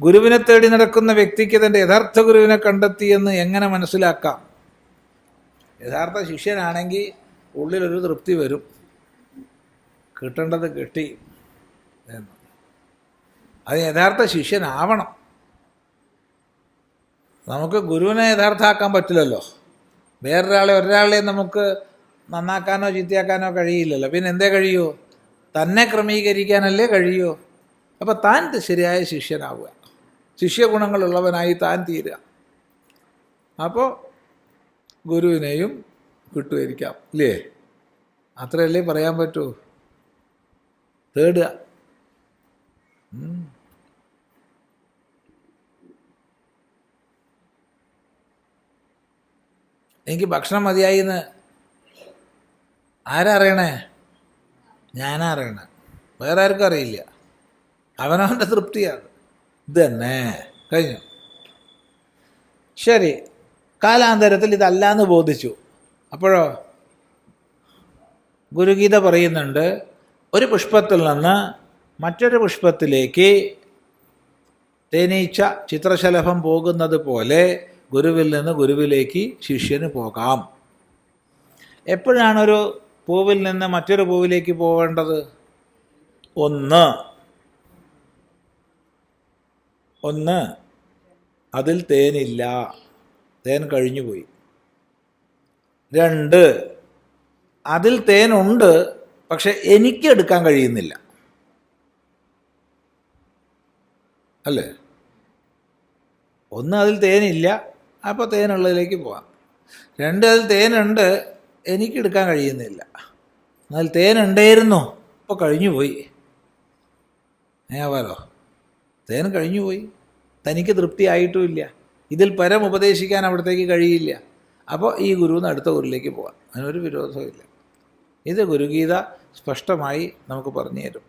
ഗുരുവിനെ തേടി നടക്കുന്ന വ്യക്തിക്ക് തന്റെ യഥാർത്ഥ ഗുരുവിനെ കണ്ടെത്തിയെന്ന് എങ്ങനെ മനസ്സിലാക്കാം? യഥാർത്ഥ ശിഷ്യനാണെങ്കിൽ ഉള്ളിലൊരു തൃപ്തി വരും. കിട്ടേണ്ടത് കിട്ടി എന്ന്. അത് യഥാർത്ഥ ശിഷ്യനാവണം. നമുക്ക് ഗുരുവിനെ യഥാർത്ഥമാക്കാൻ പറ്റില്ലല്ലോ. വേറൊരാളെ ഒരാളെ നമുക്ക് നന്നാക്കാനോ ചീത്തയാക്കാനോ കഴിയില്ലല്ലോ. പിന്നെ എന്തേ കഴിയൂ? തന്നെ ക്രമീകരിക്കാനല്ലേ കഴിയൂ? അപ്പോൾ താൻ ശരിയായ ശിഷ്യനാവുക. ശിഷ്യഗുണങ്ങളുള്ളവനായി താൻ തീരുക. അപ്പോൾ ഗുരുവിനെയും കിട്ടുമായിരിക്കാം ഇല്ലേ? അത്രയല്ലേ പറയാൻ പറ്റൂ? തേടുക. എനിക്ക് ഭക്ഷണം മതിയായി എന്ന് ആരാ അറിയണേ? ഞാനാ അറിയണേ. വേറെ ആർക്കും അറിയില്ല. അവനവന്റെ തൃപ്തിയാണ്. ഇത് തന്നെ കഴിഞ്ഞു. ശരി. കാലാന്തരത്തിൽ ഇതല്ലാന്ന് ബോധിച്ചു. അപ്പോഴോ? ഗുരുഗീത പറയുന്നുണ്ട് ഒരു പുഷ്പത്തിൽ നിന്ന് മറ്റൊരു പുഷ്പത്തിലേക്ക് തേനീച്ച ചിത്രശലഭം പോകുന്നത് പോലെ ഗുരുവിൽ നിന്ന് ഗുരുവിലേക്ക് ശിഷ്യന് പോകാം. എപ്പോഴാണ് ഒരു പൂവിൽ നിന്ന് മറ്റൊരു പൂവിലേക്ക് പോകേണ്ടത് ഒന്ന്. ഒന്ന് അതിൽ തേനില്ല. തേൻ കഴിഞ്ഞു പോയി രണ്ട് അതിൽ തേനുണ്ട് പക്ഷെ എനിക്ക് എടുക്കാൻ കഴിയുന്നില്ല. അല്ലേ? ഒന്ന് അതിൽ തേനില്ല അപ്പോൾ തേനുള്ളതിലേക്ക് പോവാം. രണ്ട് അതിൽ തേനുണ്ട് എനിക്ക് എടുക്കാൻ കഴിയുന്നില്ല. എന്നാൽ തേനുണ്ടായിരുന്നു ഇപ്പോൾ കഴിഞ്ഞു പോയി ഏവാലോ തേൻ കഴിഞ്ഞു പോയി തനിക്ക് തൃപ്തിയായിട്ടുമില്ല. ഇതിൽ പരം ഉപദേശിക്കാൻ അവിടത്തേക്ക് കഴിയില്ല. അപ്പോൾ ഈ ഗുരുവിന് അടുത്ത ഗുരുവിലേക്ക് പോകാം അതിനൊരു വിരോധവും ഇല്ല ഇത് ഗുരുഗീത സ്പഷ്ടമായി നമുക്ക് പറഞ്ഞു തരും.